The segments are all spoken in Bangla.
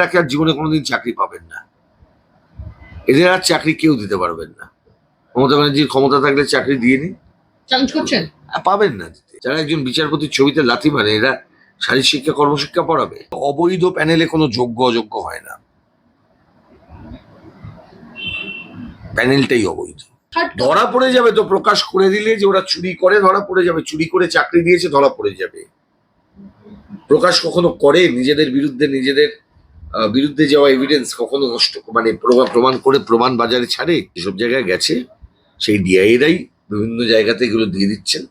তাকে আর জীবনে কোনোদিন চাকরি পাবেন না। এদের আর চাকরি কেউ দিতে পারবেন না। মমতা ব্যানার্জির ক্ষমতা থাকলে চাকরি দিয়ে নিন। চ্যালেঞ্জ করছেন? পাবেন না দিতে। যারা একজন বিচারপতির ছবিতে লাথি মারে এরা শারীর শিক্ষা কর্মশিক্ষা পড়াবে। অবৈধ প্যানেলে কোনো যোগ্য অযোগ্য হয় না। প্যানেলটাই অবৈধ। ধরা পড়ে যাবে তো প্রকাশ করে দিলে যে ওরা চুরি করে ধরা পড়ে যাবে। চুরি করে চাকরি দিয়েছে ধরা পড়ে যাবে। প্রকাশ কখনো করে নিজেদের বিরুদ্ধে নিজেদের বিরুদ্ধে যাওয়া এভিডেন্স কখনো নষ্ট মানে প্রমাণ প্রমাণ করে প্রমাণ বাজারে ছাড়ে যেসব জায়গায় গেছে সেই ডিআইরাই বিভিন্ন জায়গাতে এগুলো দিয়ে দিচ্ছেন।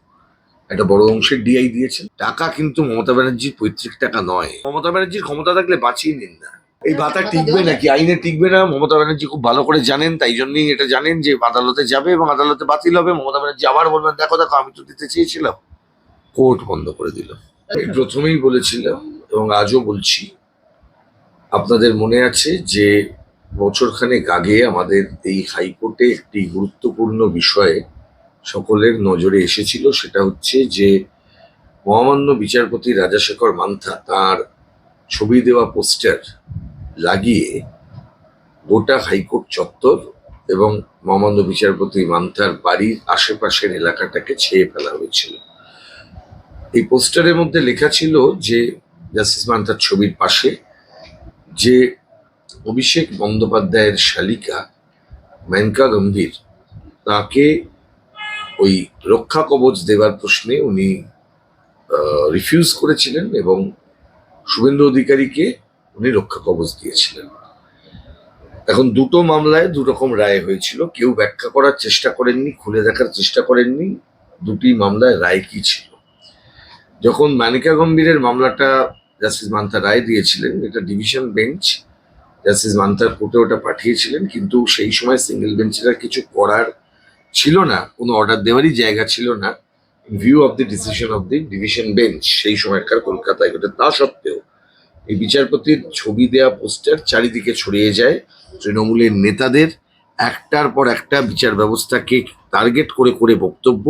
একটা বড় অংশের ডিআই দিয়েছেন। টাকা কিন্তু মমতা ব্যানার্জির পৈতৃক টাকা নয়। মমতা ব্যানার্জির ক্ষমতা থাকলে বাঁচিয়ে নিন না। এই ভাতা টিকবে নাকি? আইনে টিকবে না। মমতা ব্যানার্জি খুব ভালো করে জানেন তাই জন্যই এটা জানেন যে আদালতে যাবে এবং আদালতে বাতিল হবে। মমতা ব্যানার্জি আবার বলবেন দেখো দেখো আমি তো দিতে চেয়েছিলাম। কোর্ট বন্ধ করে দিল। এই প্রথমেই বলেছিলাম এবং আজও বলছি আপনাদের মনে আছে যে বছরখানেক আগে আমাদের এই হাইকোর্টে একটি গুরুত্বপূর্ণ বিষয়ে সকলের নজরে এসেছিল? সেটা হচ্ছে যে মহামান্য বিচারপতি রাজাশেখর মান্থা তার ছবি দেওয়া পোস্টার লাগিয়ে গোটা হাইকোর্ট চত্বর এবং মহামান্য বিচারপতি মান্থার বাড়ির আশেপাশের এলাকাটাকে ছেয়ে ফেলা হয়েছিল। এই পোস্টারের মধ্যে লেখা ছিল যে জাস্টিস মান্থার ছবির পাশে যে অভিষেক বন্দ্যোপাধ্যায়ের শালিকা মেনকা গম্ভীর, তাকে ওই রক্ষা কবচ দেওয়ার প্রশ্নে উনি রিফিউজ করেছিলেন এবং শুভেন্দু অধিকারীকে উনি রক্ষা কবচ দিয়েছিলেন। এখন দুটো মামলায় দু রকম রায় হয়েছিল, কেউ ব্যাখ্যা করার চেষ্টা করেননি, খুলে দেখার চেষ্টা করেননি, দুটি মামলায় রায় কি ছিল? যখন মানিকা গম্ভীরের মামলাটা জাস্টিস মান্তা রায় দিয়েছিলেন, এটা ডিভিশন বেঞ্চ। জাস্টিস মান্তার কোর্টে ওটা পাঠিয়েছিলেন, কিন্তু সেই সময় সিঙ্গেল বেঞ্চের কিছু করার ছিল না, কোনো অর্ডার দেওয়ারই জায়গা ছিল না। View of the decision of the division bench, সেই সময়কার কলকাতায় হাইকোর্টে। তা সত্ত্বেও এই বিচারপতির ছবি দেয়া পোস্টার চারিদিকে ছড়িয়ে যায়, তৃণমূলের নেতাদের একটার পর একটা বিচার ব্যবস্থাকে টার্গেট করে করে বক্তব্য,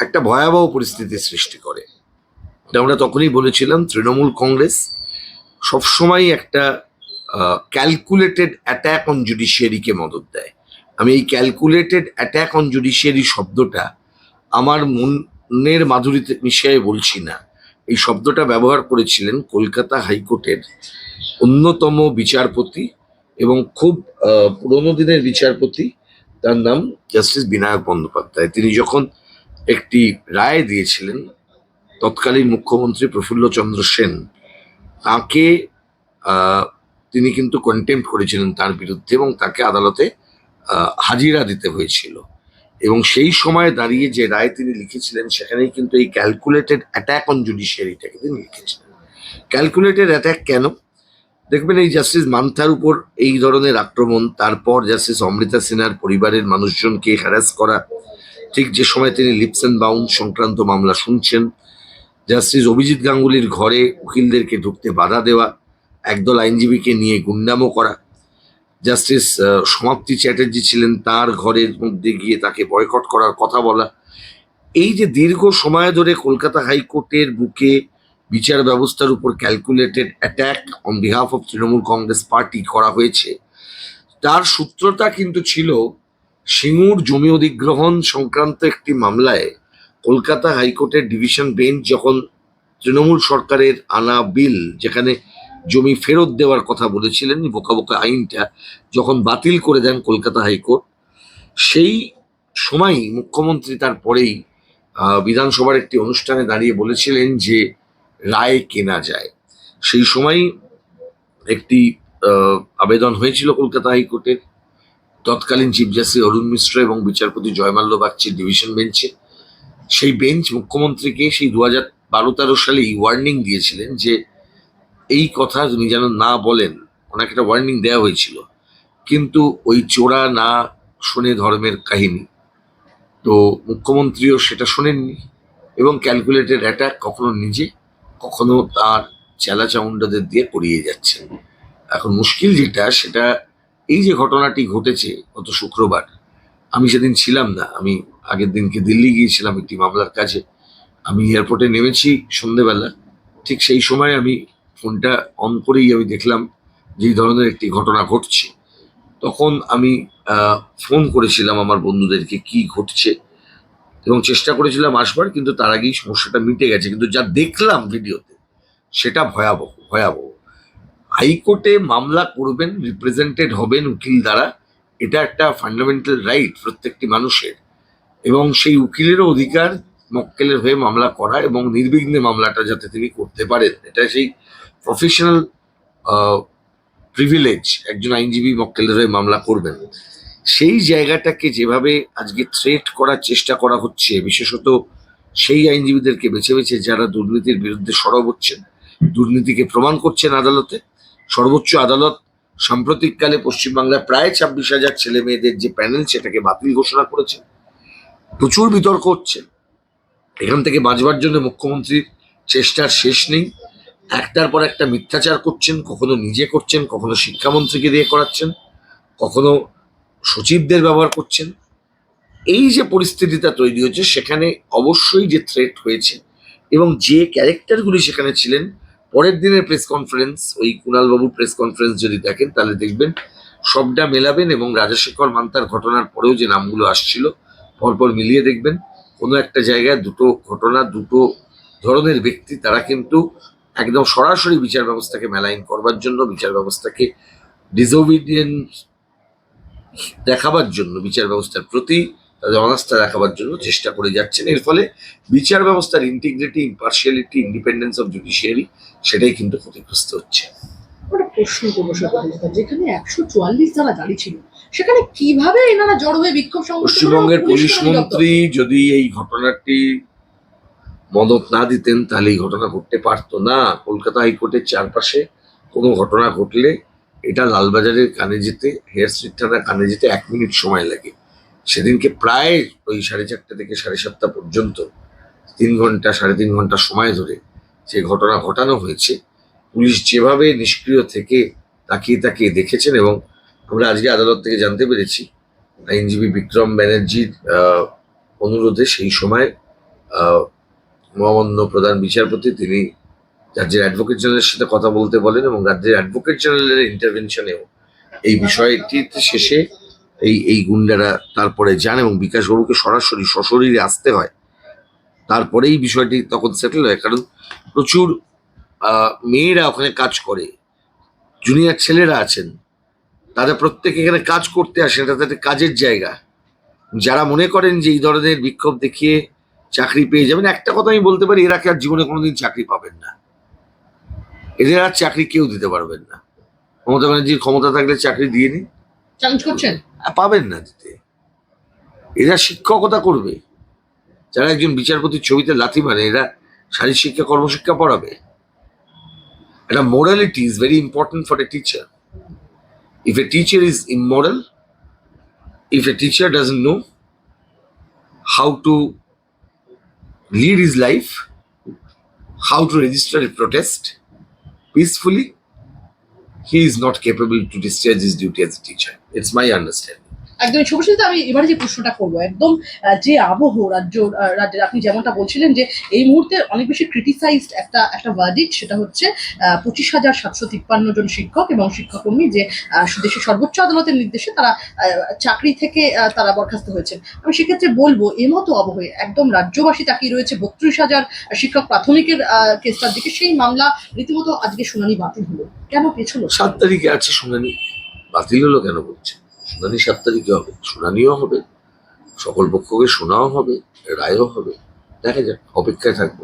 একটা ভয়াবহ পরিস্থিতির সৃষ্টি করে। আমরা তখনই বলেছিলাম, তৃণমূল কংগ্রেস সবসময় একটা ক্যালকুলেটেড অ্যাট্যাক অন জুডিশিয়ারিকে মদত দেয়। আমি এই ক্যালকুলেটেড অ্যাট্যাক অন জুডিশিয়ারি শব্দটা আমার মনের মাধুরীতে মিশিয়ে বলছি না। এই শব্দটা ব্যবহার করেছিলেন কলকাতা হাইকোর্টের অন্যতম বিচারপতি এবং খুব পুরোনো দিনের বিচারপতি, তার নাম জাস্টিস বিনায়ক বন্দ্যোপাধ্যায়। তিনি যখন একটি রায় দিয়েছিলেন তৎকালীন মুখ্যমন্ত্রী প্রফুল্লচন্দ্র সেন, তাকে তিনি কিন্তু কন্টেম্প করেছিলেন তার বিরুদ্ধে এবং তাকে আদালতে হাজিরা দিতে হয়েছিল। এবং সেই সময় দাঁড়িয়ে যে রায় তিনি লিখেছিলেন, সেখানেই কিন্তু এই ক্যালকুলেটেড অ্যাট্যাক অন জুডিশিয়ারিটাকে তিনি লিখেছিলেন। ক্যালকুলেটেড অ্যাট্যাক কেন? দেখবেন এই জাস্টিস মান্থার উপর এই ধরনের আক্রমণ, তারপর জাস্টিস অমৃতা সিনহার পরিবারের মানুষজনকে হ্যারাস করা, ঠিক যে সময় তিনি লিপস অ্যান্ড বাউন্ড সংক্রান্ত মামলা শুনছেন জাস্টিস অভিজিৎ গাঙ্গুলির ঘরে উকিলদেরকে ঢুকতে বাধা দেওয়া, একদল আইনজীবীকে নিয়ে গুন্ডামো করা। জাস্টিস সমাপ্তি চ্যাটার্জি ছিলেন তার ঘরের মধ্যে গিয়ে তাকে বয়কট করার কথা বলা। এই যে দীর্ঘ সময় ধরে কলকাতা হাইকোর্টের বুকে বিচার ব্যবস্থার উপর calculated attack on behalf of Trinamool Congress party করা হয়েছে, তার সূত্রটা কিন্তু ছিল সিঙ্গুর জমি অধিগ্রহণ সংক্রান্ত একটি মামলায় কলকাতা হাইকোর্টের ডিভিশন বেঞ্চ যখন তৃণমূল সরকারের আনা বিল, যেখানে জমি ফেরত দেওয়ার কথা বলেছিলেন বোকা বোকা আইনটা যখন বাতিল করে দেন কলকাতা হাইকোর্ট, সেই সময়ই মুখ্যমন্ত্রী তারপরেই বিধানসভার একটি অনুষ্ঠানে দাঁড়িয়ে বলেছিলেন যে রায় কেনা যায়। সেই সময়ই একটি আবেদন হয়েছিল কলকাতা হাইকোর্টের। তৎকালীন চিফ জাস্টিস অরুণ মিশ্র এবং বিচারপতি জয়মাল্য বাগচির ডিভিশন বেঞ্চে। সেই বেঞ্চ মুখ্যমন্ত্রীকে সেই দু হাজার বারো তেরো সালেই ওয়ার্নিং দিয়েছিলেন যে এই কথা তিনি যেন না বলেন। ওনাকে একটা ওয়ার্নিং দেওয়া হয়েছিল। কিন্তু ওই চোরা না শুনে ধর্মের কাহিনী। তো মুখ্যমন্ত্রীও সেটা শোনেননি এবং ক্যালকুলেটেড অ্যাটাক কখনো নিজে, কখনো তার চেলা চামুন্ডাদের দিয়ে করিয়ে যাচ্ছেন। এখন মুশকিল যেটা, সেটা এই যে ঘটনাটি ঘটেছে গত শুক্রবার, আমি সেদিন ছিলাম না, আমি আগের দিনকে দিল্লি গিয়েছিলাম একটি মামলার কাজে। আমি এয়ারপোর্টে নেমেছি সন্ধেবেলা। ঠিক সেই সময় আমি ফোনটা অন করেই আমি দেখলাম যেই ধরনের একটি ঘটনা ঘটছে। তখন আমি ফোন করেছিলাম আমার বন্ধুদেরকে কি ঘটছে এবং চেষ্টা করেছিলাম আসবার, কিন্তু তার আগেই সমস্যাটা মিটে গেছে। কিন্তু যা দেখলাম ভিডিওতে, সেটা ভয়াবহ ভয়াবহ। হাইকোর্টে মামলা করবেন, রিপ্রেজেন্টেড হবেন উকিল দ্বারা, এটা একটা ফান্ডামেন্টাল রাইট প্রত্যেকটি মানুষের। এবং সেই উকিলেরও অধিকার মক্কেলের হয়ে মামলা করা এবং নির্বিঘ্নে মামলাটা যাতে তিনি করতে পারেন। এটা সেই প্রফেশনাল প্রিভিলেজ একজন আইনজীবী মক্কেলের হয়ে মামলা করবেন। সেই জায়গাটাকে যেভাবে আজকে থ্রেট করার চেষ্টা করা হচ্ছে, বিশেষত সেই আইনজীবীদেরকে বেছে বেছে যারা দুর্নীতির বিরুদ্ধে সরব হচ্ছেন, দুর্নীতিকে প্রমাণ করছেন আদালতে, সর্বোচ্চ আদালত সাম্প্রতিককালে পশ্চিমবাংলায় প্রায় ছাব্বিশ হাজার ছেলে মেয়েদের যে প্যানেল সেটাকে বাতিল ঘোষণা করেছে। প্রচুর বিতর্ক হচ্ছে। এখান থেকে বাঁচবার জন্য মুখ্যমন্ত্রীর চেষ্টার শেষ নেই। একটার পর একটা মিথ্যাচার করছেন, কখনো নিজে করছেন, কখনো শিক্ষামন্ত্রীকে দিয়ে করাচ্ছেন, কখনো সচিবদের ব্যবহার করছেন। এই যে পরিস্থিতিটা তৈরি হয়েছে সেখানে অবশ্যই যে থ্রেট হয়েছে এবং যে ক্যারেক্টারগুলি সেখানে ছিলেন, পরের দিনের প্রেস কনফারেন্স ওই কুণালবাবুর প্রেস কনফারেন্স যদি দেখেন, তাহলে দেখবেন সবটা মেলাবেন এবং রাজশেখর মান্তার ঘটনার পরেও যে নামগুলো আসছিল পরপর মিলিয়ে দেখবেন কোনো একটা জায়গায় দুটো ঘটনা, দুটো ধরনের ব্যক্তি, তারা কিন্তু একদম সরাসরি বিচার ব্যবস্থাকে মেলাইন করবার জন্য, বিচার ব্যবস্থাকে ডিসোবিডিয়েন্ট দেখাবার জন্য, বিচার ব্যবস্থার প্রতি তাদের অনাস্থা দেখাবার জন্য চেষ্টা করে যাচ্ছেন। এর ফলে বিচার ব্যবস্থার integrity impartiality independence of judiciary সেটাই কিন্তু ক্ষতিগ্রস্ত হচ্ছে। প্রশ্ন যেখানে একশো চুয়াল্লিশ যারা দাঁড়িয়ে ছিল সেখানে কীভাবে এনারা জড় হয়ে বিক্ষোভ পশ্চিমবঙ্গের পুলিশ মন্ত্রী যদি এই ঘটনাটি মদত না দিতেন তাহলে এই ঘটনা ঘটতে পারতো না। কলকাতা হাইকোর্টের চারপাশে কোনো ঘটনা ঘটলে এটা লালবাজারের কানে যেতে হেয়ার স্ট্রিট থানার কানে যেতে এক মিনিট সময় লাগে। সেদিনকে প্রায় ওই সাড়ে চারটে থেকে সাড়ে সাতটা পর্যন্ত তিন ঘণ্টা সাড়ে তিন ঘণ্টা সময় ধরে যে ঘটনা ঘটানো হয়েছে পুলিশ যেভাবে নিষ্ক্রিয় থেকে তাকিয়ে তাকিয়ে দেখেছেন এবং আমরা আজকে আদালত থেকে জানতে পেরেছি, আইনজীবী বিক্রম ব্যানার্জির অনুরোধে সেই সময় মহামান্য প্রধান বিচারপতি তিনি রাজ্যের অ্যাডভোকেট জেনারেলের সাথে কথা বলতে বলেন এবং রাজ্যের অ্যাডভোকেট জেনারেলের ইন্টারভেনশনেও এই বিষয়টিতে শেষে এই এই গুন্ডারা তারপরে যান এবং বিকাশ বিকাশবাবুকে সরাসরি সশরীরে আসতে হয়। তারপরে এই বিষয়টি তখন সেটেল হয়, কারণ প্রচুর মেয়েরা ওখানে কাজ করে জুনিয়র ছেলেরা আছেন। তারা প্রত্যেকে এখানে কাজ করতে আসে এটা তাদের কাজের জায়গা। যারা মনে করেন যে এই ধরনের বিক্ষোভ দেখিয়ে চাকরি পেয়ে যাবেন একটা কথা আমি বলতে পারি এরা কি আর জীবনে কোনোদিন চাকরি পাবেন না। এদের আর চাকরি কেউ দিতে পারবেন না। মমতা ব্যানার্জির ক্ষমতা থাকলে চাকরি দিয়ে নিন। চ্যালেঞ্জ করছেন? পাবেন না দিতে। এরা শিক্ষকতা করবে। যারা একজন বিচারপতির ছবিতে লাথি মারে এরা শারীর শিক্ষা কর্মশিক্ষা পড়াবে। একটা morality is very important for a teacher if a teacher is immoral, if a teacher doesn't know how to lead his life, how to register a protest peacefully, he is not capable to discharge his duty as a teacher. It's my understanding. একদম শুভশ্রীতে আমি এবারে যে প্রশ্নটা করব, একদম যে আবহ রাজ্য রাজ্যের, আপনি যেমনটা বলছিলেন যে এই মুহূর্তে অনেক বেশি ক্রিটিসাইজড একটা একটা ভার্ডিক্ট সেটা হচ্ছে পঁচিশ হাজার সাতশো তিপ্পান্ন জন শিক্ষক এবং শিক্ষাকর্মী যে দেশের সর্বোচ্চ আদালতের নির্দেশে তারা চাকরি থেকে তারা বরখাস্ত হয়েছেন। আমি সেক্ষেত্রে বলব এমতো আবহে একদম রাজ্যবাসী তাকিয়ে রয়েছে বত্রিশ হাজার শিক্ষক প্রাথমিকের কেসটার দিকে। সেই মামলা রীতিমতো আজকে শুনানি বাতিল হলো। কেন পেছলো? সাত তারিখে আছে শুনানি। বাতিল হলো কেন বলছে শুনানি সাত তারিখে হবে শুনানিও হবে সকল পক্ষকে শোনাও হবে রায়ও হবে দেখা যাক অপেক্ষায় থাকব।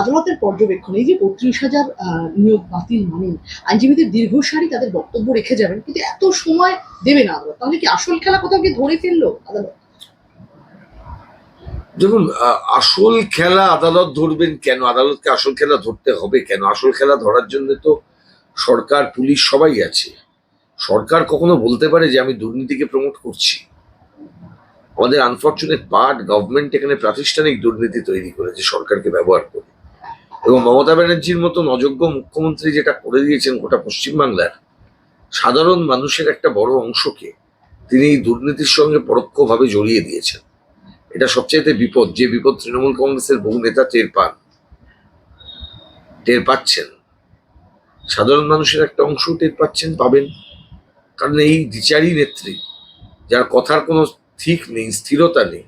আদালতের পর্যবেক্ষণ এই যে বত্রিশ হাজার নিয়োগ বাতিল মানে আইনজীবীদের দীর্ঘ সারি তাদের বক্তব্য রেখে যাবেন কিন্তু এত সময় দেবে না আদালত তাহলে কি আসল খেলা কোথাও কি ধরে ফেলল আদালত? দেখুন আসল খেলা আদালত ধরবেন কেন? আদালতকে আসল খেলা ধরতে হবে কেন? আসল খেলা ধরার জন্য তো সরকার পুলিশ সবাই আছে। সরকার কখনো বলতে পারে যে আমি দুর্নীতিকে প্রমোট করছি? আমাদের আনফর্চুনেট পার্ট গভর্নমেন্ট এখানে প্রাতিষ্ঠানিক দুর্নীতি তৈরি করেছে, সরকারকে ব্যবহার করে। এবং মমতা ব্যানার্জির মতো অযোগ্য মুখ্যমন্ত্রী যেটা করে দিয়েছেন গোটা পশ্চিমবাংলার, সাধারণ মানুষের একটা বড় অংশকে তিনি এই দুর্নীতির সঙ্গে পরোক্ষভাবে জড়িয়ে দিয়েছেন। এটা সবচাইতে বিপদ, যে বিপদ তৃণমূল কংগ্রেসের বহু নেতা টের পান, টের পাচ্ছেন। সাধারণ মানুষের একটা অংশ টের পাচ্ছেন, পাবেন। কারণ এই দ্বিচারী নেত্রী যার কথার কোনো ঠিক নেই স্থিরতা নেই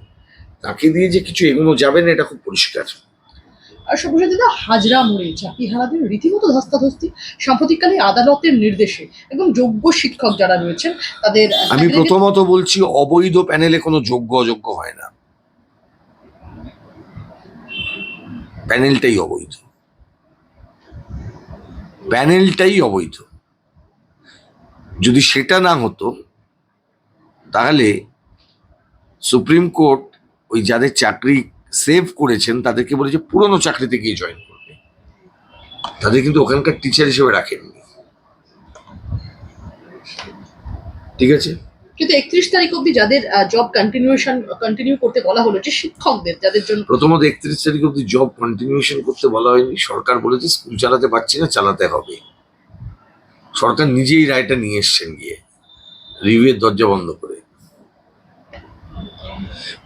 তাকে দিয়ে যে কিছু এগোনো যাবে না এটা খুব পরিষ্কার। আর শুভজিৎদা হাজরা মোড়ে চাকরিহারাদের রীতিমতো ধস্তাধস্তি সাম্প্রতিককালে আদালতের নির্দেশে একদম যোগ্য শিক্ষক যারা রয়েছেন তাদের আমি প্রথমত বলছি অবৈধ প্যানেলে কোনো যোগ্য অযোগ্য হয় না। প্যানেলটাই অবৈধ। প্যানেলটাই অবৈধ। যদি সেটা না হতো তাহলে সুপ্রিম কোর্ট ওই যাদের চাকরি সেভ করেছেন তাদেরকে বলেছে পুরনো চাকরিতে গিয়ে জয়েন করবে। তাদের কিন্তু ওখানকার টিচার হিসেবে রাখেননি। ঠিক আছে? কিন্তু একত্রিশ তারিখ অবধি যাদের জব কন্টিনিউশন কন্টিনিউ করতে বলা হলো যে শিক্ষকদের যাদের জন্য প্রথমত একত্রিশ তারিখ অব্দি জব কন্টিনিউশন করতে বলা হয়নি। সরকার বলেছে স্কুল চালাতে পারছি না চালাতে হবে। সরকার নিজেই রায়টা নিয়ে এসছেন গিয়ে। রিভিউয়ের দরজা বন্ধ করে।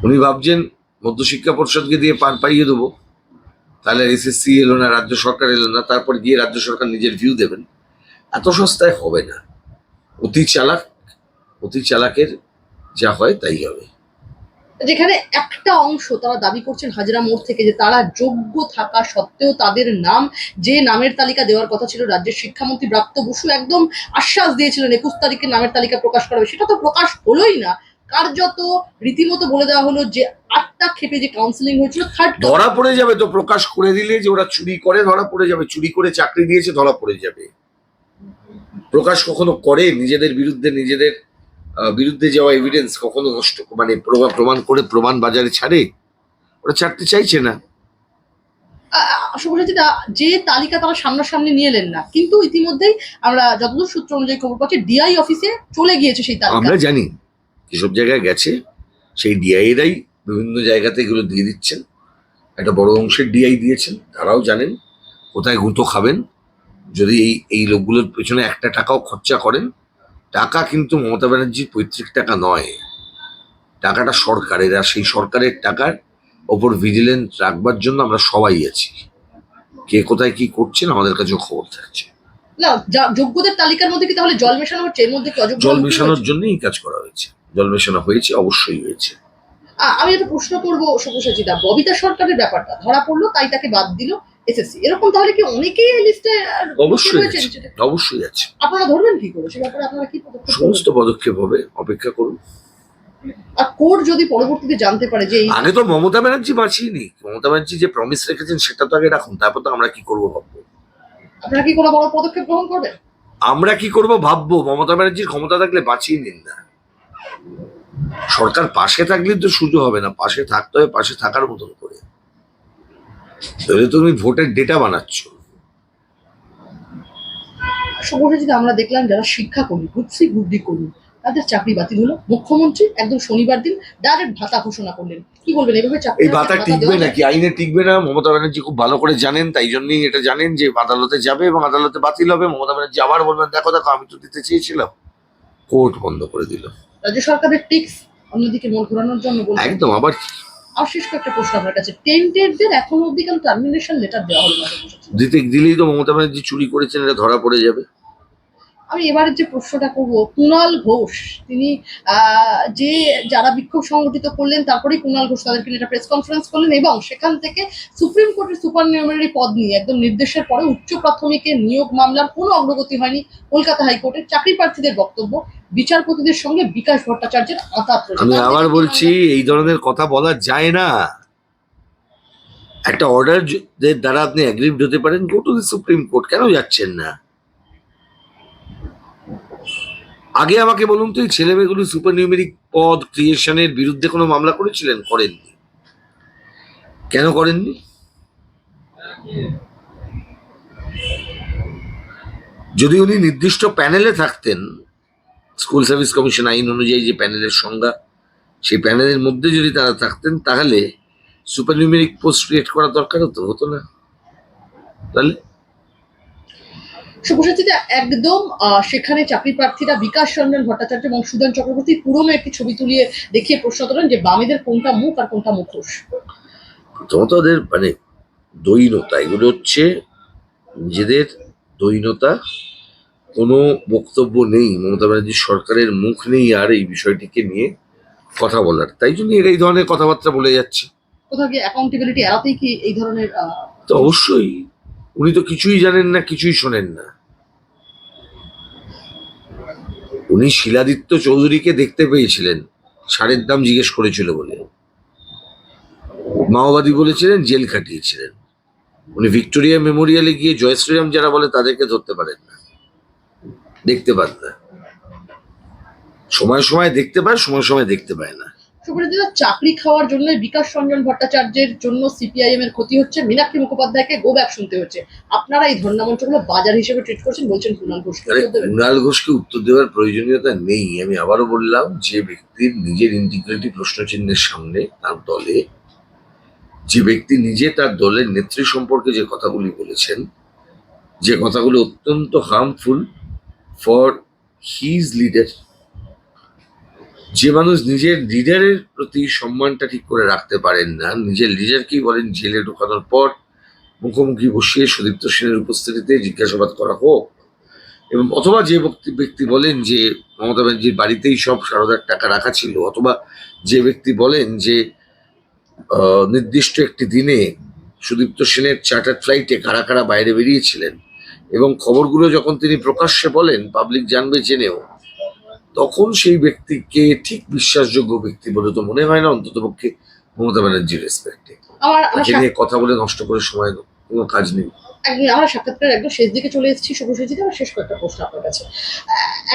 উনি ভাবছেন মধ্যশিক্ষা পর্ষদকে দিয়ে পার পাইয়ে দেবো। তাহলে এসএসসি এলো না, রাজ্য সরকার এলো না, তারপর গিয়ে রাজ্য সরকার নিজের ভিউ দেবেন। এত সস্তায় হবে না। অতি চালাক, অতি চালাকের যা হয় তাই হবে। যেখানে একটা অংশ তারা দাবি করছেন হাজরা মোড় থেকে যে তারা যোগ্য থাকা সত্ত্বেও তাদের নাম যে নামের তালিকা দেওয়ার কথা ছিল রাজ্যের শিক্ষামন্ত্রী ব্রাত্য বসু একদম আশ্বাস দিয়েছিলেন একুশ তারিখে নামের তালিকা প্রকাশ করা হবে। সেটা তো প্রকাশ হলোই না। কার্যত রীতিমতো বলে দেওয়া হলো যে আটটা ক্ষেপে যে কাউন্সিলিং হয়েছিল থার্ড ধরা পড়ে যাবে তো প্রকাশ করে দিলে যে ওরা চুরি করে, ধরা পড়ে যাবে। চুরি করে চাকরি দিয়েছে, ধরা পড়ে যাবে। প্রকাশ কখনো করে? নিজেদের বিরুদ্ধে নিজেদের বিরুদ্ধে যাওয়া এভিডেন্স কখনো নষ্ট মানে প্রমা- প্রমাণ করে প্রমাণ বাজারে ছাড়ে? ওরা ছাড়তে চাইছে না। যে তালিকা তারা সামনাসামনি নিয়ে এলেন না কিন্তু ইতিমধ্যেই আমরা যতদূর সূত্র অনুযায়ী খবর পাচ্ছি ডিআই অফিসে চলে গিয়েছে সেই তালিকা। আমরা জানি যেসব জায়গায় গেছে সেই ডিআইরাই বিভিন্ন জায়গাতে এগুলো দিয়ে দিচ্ছেন। একটা বড় অংশের ডিআই দিয়েছেন তারাও জানেন কোথায় গুঁতো খাবেন। যদি এই এই লোকগুলোর পেছনে একটা টাকাও খরচা করেন টাকা কিন্তু মমতা ব্যানার্জির পৈতৃক টাকা নয়। টাকাটা সরকারের আর সেই সরকারের টাকার ওপর ভিজিলেন্স রাখবার জন্য আমরা সবাই আছি। কে কোথায় কি করছেন আমাদের কাছে খবর থাকছে। না যোগ্যদের তালিকার মধ্যে কি তাহলে জল মেশানো হচ্ছে? এর মধ্যে কি অযোগ্য জল মেশানোর? জন্যই কাজ করা হয়েছে। জল মেশানো হয়েছে অবশ্যই হয়েছে। আমি একটা প্রশ্ন করব শুভসচিতা ববিতা সরকারের ব্যাপারটা। ধরা পড়ল তাই তাকে বাদ দিল। এসএসসি। এরকম তাহলে কি অনেকেই এই লিস্টে অবশ্যই আছে অবশ্যই আছে। আপনারা ধরবেন কি করে? সে ব্যাপারে আপনারা কি পদক্ষেপ সমস্ত পদক্ষেপ হবে অপেক্ষা করুন। আর কোর্ট যদি পরবর্তীতে জানতে পারে যে আগে তো মমতা ব্যানার্জি মমতা ব্যানার্জি যে প্রমিস রেখেছেন সেটা তো আগে রাখুন তারপর তো আমরা কি করব ভাববো? আপনারা কি কোনো বড় পদক্ষেপ গ্রহণ করবেন? আমরা কি করব ভাববো? মমতা ব্যানার্জির ক্ষমতা থাকলে বাঁচিয়ে নিন না। সরকার পাশে থাকলে তো সুযোগ হবে না পাশে থাকতে হবে পাশে থাকার মতন করে। তাহলে তুমি ভোটের ডেটা বানাচ্ছ। আমরা দেখলাম যারা শিক্ষাকর্মী গ্রুপ সি গ্রুপ ডি কর্মী তাদের চাকরি বাতিল হলো। মুখ্যমন্ত্রী একদম শনিবার দিন ডাইরেক্ট ভাতা ঘোষণা করলেন। কি বলবেন এভাবে চাকরি এই ভাতা টিকবে নাকি? আইনে টিকবে না। মমতা ব্যানার্জি খুব ভালো করে জানেন তাই জন্যই এটা জানেন যে আদালতে যাবে এবং আদালতে বাতিল হবে। মমতা ব্যানার্জি আবার বলবেন দেখো দেখো আমি তো দিতে চেয়েছিলাম। কোর্ট বন্ধ করে দিল। রাজ্য সরকারের টিক্স অন্যদিকে মন ঘোরানোর জন্য একদম আবার আর শেষ একটা প্রশ্ন আপনার কাছে। টেন্টেডদের এখন অব্দি কেন টার্মিনেশন লেটার দেওয়া হলো না? দিতে দিলেই তো মমতা ব্যানার্জি চুরি করেছেন, এটা ধরা পড়ে যাবে। আমি এবারে যে প্রশ্নটা করব, কুণাল ঘোষ, তিনি যে যারা বিক্ষোভ সংগঠিত করলেন, তারপরেই কুণাল ঘোষ তাদেরকে একটা প্রেস কনফারেন্স করলেন এবং সেখান থেকে সুপ্রিম কোর্টের সুপার নিউমারি পদ নিয়ে একদম নির্দেশের পরে উচ্চ প্রাথমিকের নিয়োগ মামলার কোনো অগ্রগতি হয়নি কলকাতা হাইকোর্টের চাকরি প্রার্থীদের বক্তব্য, বিচারপতিদের সঙ্গে বিকাশ ভট্টাচার্যের রয়েছে। আমি আবার বলছি, এই ধরনের কথা বলা যায় না একটা অর্ডার দ্বারা আপনি অ্যাগ্রিভড হতে পারেন go to the supreme court কেন যাচ্ছেন না আগে আমাকে বলুন তো, এই ছেলে মেয়েগুলি সুপার নিউমেরিক পদ ক্রিয়েশনের বিরুদ্ধে কোনো মামলা করেছিলেন, করেননি? কেন করেননি? যদি উনি নির্দিষ্ট প্যানেলে থাকতেন, স্কুল সার্ভিস কমিশন আইন অনুযায়ী যে প্যানেলের সংজ্ঞা, সেই প্যানেলের মধ্যে যদি তারা থাকতেন, তাহলে সুপার নিউমেরিক পোস্ট ক্রিয়েট করা দরকার হতো হতো না। তাহলে শুভসচিতা একদম সেখানে চাকরি প্রার্থীরা বিকাশ রঞ্জন ভট্টাচার্য এবং সুদন চক্রবর্তী পুরনো একটি ছবি তুলিয়ে দেখিয়ে প্রশ্ন তোলেন যে বামেদের কোনটা মুখ আর কোনটা মুখোশ। প্রথমত ওদের মানে দৈনতা এগুলো হচ্ছে নিজেদের দৈনতা। কোনো বক্তব্য নেই মমতা ব্যানার্জির সরকারের মুখ নেই আর এই বিষয়টিকে নিয়ে কথা বলার। তাই জন্য এরা এই ধরনের কথাবার্তা বলে যাচ্ছে। কোথাও গিয়ে অ্যাকাউন্টেবিলিটি এড়াতেই কি এই ধরনের তো অবশ্যই উনি তো কিছুই জানেন না, কিছুই শোনেন না। উনি শিলাদিত্য চৌধুরীকে দেখতে পেয়েছিলেন, সারের দাম জিজ্ঞেস করেছিল বলে। মাওবাদী বলেছিলেন, জেল খাটিয়েছিলেন। উনি ভিক্টোরিয়া মেমোরিয়ালে গিয়ে জয়শ্রীরাম যারা বলে তাদেরকে ধরতে পারেন না। দেখতে পান না। সময় সময় দেখতে পায়, সময় সময় দেখতে পায় না। সুপ্রজিত চাকরি খাওয়ার জন্য বিকাশ রঞ্জন ভট্টাচার্যের জন্য সিপিআইএম এর ক্ষতি হচ্ছে। মীনাক্ষী মুখোপাধ্যায়কে গো ব্যাক শুনতে হচ্ছে। আপনারা এই ধর্ণা মঞ্চগুলো বাজার হিসেবে ট্রিট করছেন, বলছেন কুণাল দেবেন? কুণাল ঘোষকে উত্তর দেওয়ার প্রয়োজনীয়তা নেই। আমি আবারও বললাম, যে ব্যক্তির নিজের ইন্টিগ্রিটি প্রশ্নচিহ্নের সামনে তার দলে, যে ব্যক্তি নিজে তার দলের নেত্রী সম্পর্কে যে কথাগুলি বলেছেন, যে কথাগুলো অত্যন্ত হার্মফুল ফর হিজ লিডার যে মানুষ নিজের লিডারের প্রতি সম্মানটা ঠিক করে রাখতে পারেন না, নিজের লিডারকেই বলেন জেলে ঢোকানোর পর মুখোমুখি বসিয়ে সুদীপ্ত সেনের উপস্থিতিতে জিজ্ঞাসাবাদ করা হোক। এবং অথবা যে ব্যক্তি বলেন যে মমতা ব্যানার্জির বাড়িতেই সব সারদার টাকা রাখা ছিল, অথবা যে ব্যক্তি বলেন যে নির্দিষ্ট একটি দিনে সুদীপ্ত সেনের চার্টার ফ্লাইটে কারা কারা বাইরে বেরিয়েছিলেন এবং খবরগুলো যখন তিনি প্রকাশ্যে বলেন পাবলিক জানবে, জেনেও তখন সেই ব্যক্তিকে ঠিক বিশ্বাসযোগ্য ব্যক্তি বলে তো মনে হয় না অন্ততপক্ষে মমতা ব্যানার্জির রেসপেক্টে তাকে নিয়ে কথা বলে নষ্ট করে সময় কোনো কাজ নেই। আমরা সাক্ষাৎকারের একদম শেষ দিকে চলে এসেছি শুভসূচিত আমার শেষ কয়েকটা প্রশ্ন আপনার কাছে।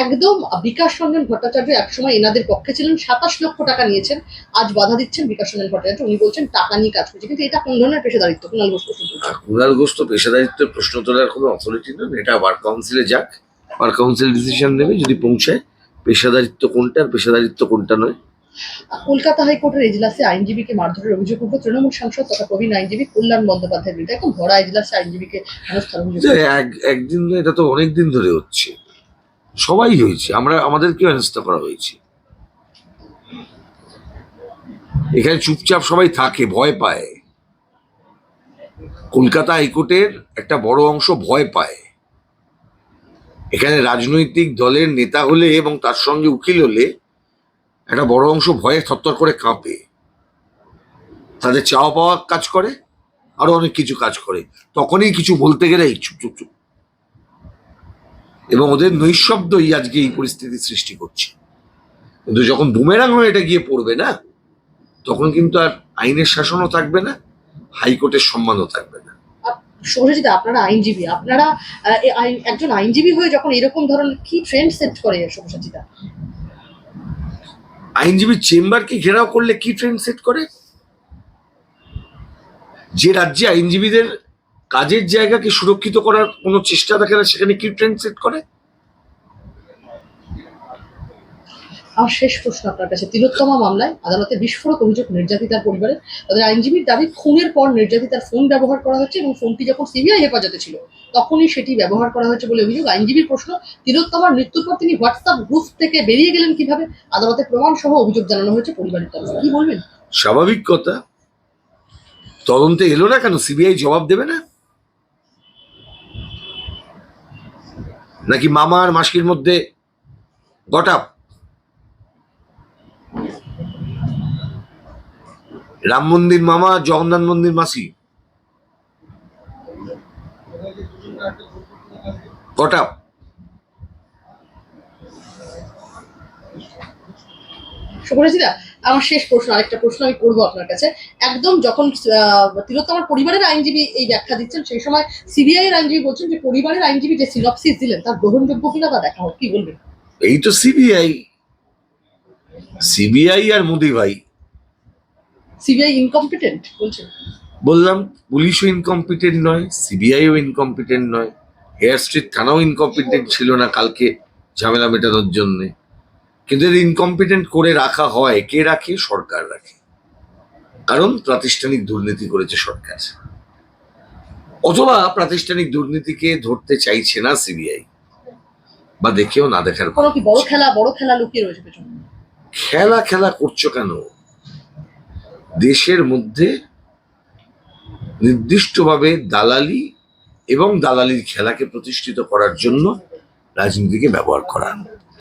একদম বিকাশ রঞ্জন ভট্টাচার্য একসময় এনাদের পক্ষে ছিলেন সাতাশ লক্ষ টাকা নিয়েছেন আজ বাধা দিচ্ছেন বিকাশ রঞ্জন ভট্টাচার্য। উনি বলছেন টাকা নিয়ে কাজ করছে কিন্তু এটা কোন ধরনের পেশাদারিত্ব কুণাল ঘোষ প্রশ্ন কুণাল ঘোষ তো পেশাদারিত্বের প্রশ্ন তোলার কোনো অথরিটি নন এটা বার কাউন্সিলে যাক বার কাউন্সিল ডিসিশন নেবে যদি পৌঁছায় পেশাদারিত্ব কোনটা আর পেশাদারিত্ব কোনটা নয়? কলকাতা হাইকোর্টের এজলাসে আইনজীবীকে মারধরের অভিযোগ উঠল। তৃণমূল সাংসদ তথা প্রবীণ আইনজীবী কল্যাণ বন্দ্যোপাধ্যায়ের বিরুদ্ধে এখন ভরা এজলাসে আইনজীবীকে হেনস্থার অভিযোগ একদিন এটা তো অনেক দিন ধরে হচ্ছে। সবাই হয়েছে। আমরা আমাদেরকেও হেনস্থা করা হয়েছে। এখানে চুপচাপ সবাই থাকে ভয় পায়। কলকাতা হাইকোর্টের একটা বড় অংশ ভয় পায়। এখানে রাজনৈতিক দলের নেতা হলে এবং তার সঙ্গে উকিল হলে একটা বড় অংশ ভয়ে থরথর করে কাঁপে। তাদের চাওয়া পাওয়া কাজ করে, আরও অনেক কিছু কাজ করে। তখনই কিছু বলতে গেলে এই চুপ চুপ এবং ওদের নৈশব্দই আজকে এই পরিস্থিতি সৃষ্টি করছে। কিন্তু যখন বুমেরাং হয়ে এটা গিয়ে পড়বে না, তখন কিন্তু আর আইনের শাসনও থাকবে না, হাইকোর্টের সম্মানও থাকবে না। শুভজিৎ আপনারা আইনজীবী, আপনারা একজন আইনজীবী হয়ে যখন এরকম ধরনের কি ট্রেন্ড সেট করে শুভজিতা আইনজীবী চেম্বারকে ঘেরাও করলে কি ট্রেন্ড সেট করে? যে রাজ্যে আইনজীবীদের কাজের জায়গাকে সুরক্ষিত করার কোনো চেষ্টা দেখে না, সেখানে কি ট্রেন্ড সেট করে? আমার শেষ প্রশ্ন আপনার কাছে। তিলোত্তমা মামলায় আদালতে বিস্ফোরক অভিযোগ নির্যাতিতার পরিবারের তাদের আইনজীবীর দাবি, খুনের পর নির্যাতিতার ফোন ব্যবহার করা হচ্ছে এবং ফোনটি যখন সিবিআই হেফাজতে ছিল, তখনই সেটি ব্যবহার করা হয়েছে বলে অভিযোগ আইনজীবীর প্রশ্ন। তিলোত্তমার মৃত্যুর পর তিনি হোয়াটসঅ্যাপ গ্রুপ থেকে বেরিয়ে গেলেন কীভাবে? আদালতে প্রমাণ সহ অভিযোগ জানানো হয়েছে পরিবারের তরফে কি বলবেন? স্বাভাবিক কথা। তদন্তে এলো না কেন? সিবিআই জবাব দেবে না? নাকি মামা আর মাসির মধ্যে গটাপ? রাম মন্দির মামা জগন্নাথ মন্দির মাসি। কটা? শুভরাজিদা আমার শেষ প্রশ্ন আরেকটা প্রশ্ন আমি করব আপনার কাছে। একদম যখন তিলোত্তমার পরিবারের আইনজীবী এই ব্যাখ্যা দিচ্ছেন সেই সময় সিবিআই এর আইনজীবী বলছেন যে পরিবারের আইনজীবী যে সিনপসিস দিলেন তার গ্রহণযোগ্য কিনা তা দেখা হোক কি বলবেন? এই তো সিবিআই। সিবিআই আর মোদি ভাই। সিবিআই ইনকম্পিটেন্ট বলছেন বললাম পুলিশও ইনকম্পিটেন্ট নয় সিবিআইও ইনকম্পিটেন্ট নয় হেয়ার স্ট্রিট থানাও ইনকম্পিটেন্ট ছিল না কালকে ঝামেলা মেটানোর জন্য। কিন্তু এদের ইনকম্পিটেন্ট করে রাখা হয় কে রাখে? সরকার রাখে। কারণ প্রাতিষ্ঠানিক দুর্নীতি করেছে সরকার। অথবা প্রাতিষ্ঠানিক দুর্নীতিকে ধরতে চাইছে না সিবিআই বা দেখেও না দেখার কোনো কি বড় খেলা বড় খেলা লুকিয়ে রয়েছে পেছনে? খেলা খেলা করছ কেন? দেশের মধ্যে নির্দিষ্টভাবে দালালি এবং দালালির খেলাকে প্রতিষ্ঠিত করার জন্য রাজনীতিকে ব্যবহার করা।